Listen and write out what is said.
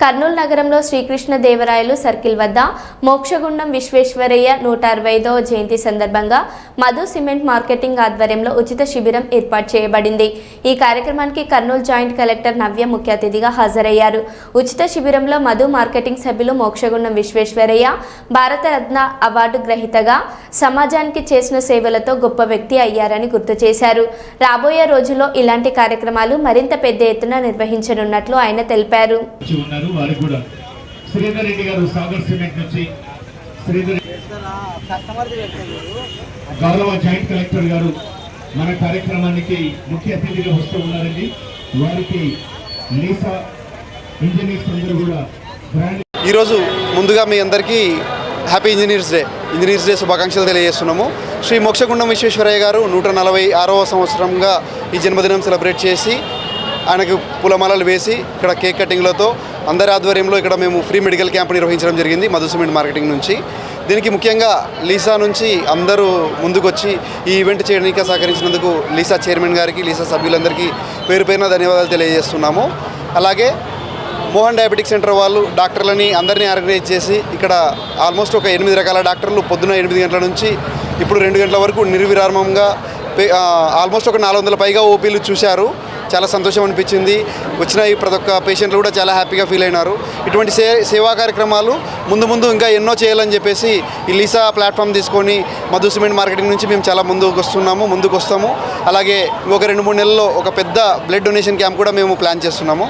కర్నూలు నగరంలో శ్రీకృష్ణ దేవరాయలు సర్కిల్ వద్ద మోక్షగుండం విశ్వేశ్వరయ్య నూట అరవైదవ జయంతి సందర్భంగా మధు సిమెంట్ మార్కెటింగ్ ఆధ్వర్యంలో ఉచిత శిబిరం ఏర్పాటు చేయబడింది. ఈ కార్యక్రమానికి కర్నూలు జాయింట్ కలెక్టర్ నవ్య ముఖ్య అతిథిగా హాజరయ్యారు. ఉచిత శిబిరంలో మధు మార్కెటింగ్ సభ్యులు మోక్షగుండం విశ్వేశ్వరయ్య భారతరత్న అవార్డు గ్రహీతగా సమాజానికి చేసిన సేవలతో గొప్ప వ్యక్తి అయ్యారని గుర్తు చేశారు. రాబోయే రోజుల్లో ఇలాంటి కార్యక్రమాలు మరింత పెద్ద ఎత్తున నిర్వహించనున్నట్లు ఆయన తెలిపారు. వారికి కూడా శ్రీధర్ రెడ్డి గారు సాగర్ సిమెంట్ నుంచి శ్రీధర్ గౌరవ జాయింట్ కలెక్టర్ గారు మన కార్యక్రమానికి ముఖ్య అతిథిగా వస్తూ ఉన్నారండి. వారికి లీసా ఇంజనీర్స్ అందరూ కూడా బ్రాండ్ ఈరోజు ముందుగా మీ అందరికీ happy engineers day engineers day శుభాకాంక్షలు తెలియజేస్తున్నాము. శ్రీ మోక్షగుండం విశ్వేశ్వరయ్య గారు నూట నలభై ఆరవ సంవత్సరంగా ఈ జన్మదినం సెలబ్రేట్ చేసి ఆయనకు పూలమాలలు వేసి ఇక్కడ కేక్ కటింగ్లతో అందరి ఆధ్వర్యంలో ఇక్కడ మేము ఫ్రీ మెడికల్ క్యాంప్ నిర్వహించడం జరిగింది మధుసిమెంట్ మార్కెటింగ్ నుంచి. దీనికి ముఖ్యంగా లీసా నుంచి అందరూ ముందుకొచ్చి ఈ ఈవెంట్ చేయడానికి సహకరించినందుకు లీసా చైర్మన్ గారికి లీసా సభ్యులందరికీ పేరు పేరున ధన్యవాదాలు తెలియజేస్తున్నాము. అలాగే మోహన్ డయాబెటిక్ సెంటర్ వాళ్ళు డాక్టర్లని అందరినీ ఆర్గనైజ్ చేసి ఇక్కడ ఆల్మోస్ట్ ఒక ఎనిమిది రకాల డాక్టర్లు పొద్దున ఎనిమిది గంటల నుంచి ఇప్పుడు రెండు గంటల వరకు నిర్విరామంగా పే- ఆల్మోస్ట్ ఒక నాలుగు వందల పైగా ఓపీలు చూశారు. చాలా సంతోషం అనిపించింది. వచ్చిన ఈ ప్రతి ఒక్క పేషెంట్లు కూడా చాలా హ్యాపీగా ఫీల్ అయినారు. ఇటువంటి సే సేవా కార్యక్రమాలు ముందు ముందు ఇంకా ఎన్నో చేయాలని చెప్పేసి ఈ లీసా ప్లాట్ఫామ్ తీసుకొని మధు సిమెంట్ మార్కెటింగ్ నుంచి మేము చాలా ముందుకు వస్తున్నాము ముందుకు వస్తాము. అలాగే ఒక రెండు మూడు నెలల్లో ఒక పెద్ద బ్లడ్ డొనేషన్ క్యాంప్ కూడా మేము ప్లాన్ చేస్తున్నాము.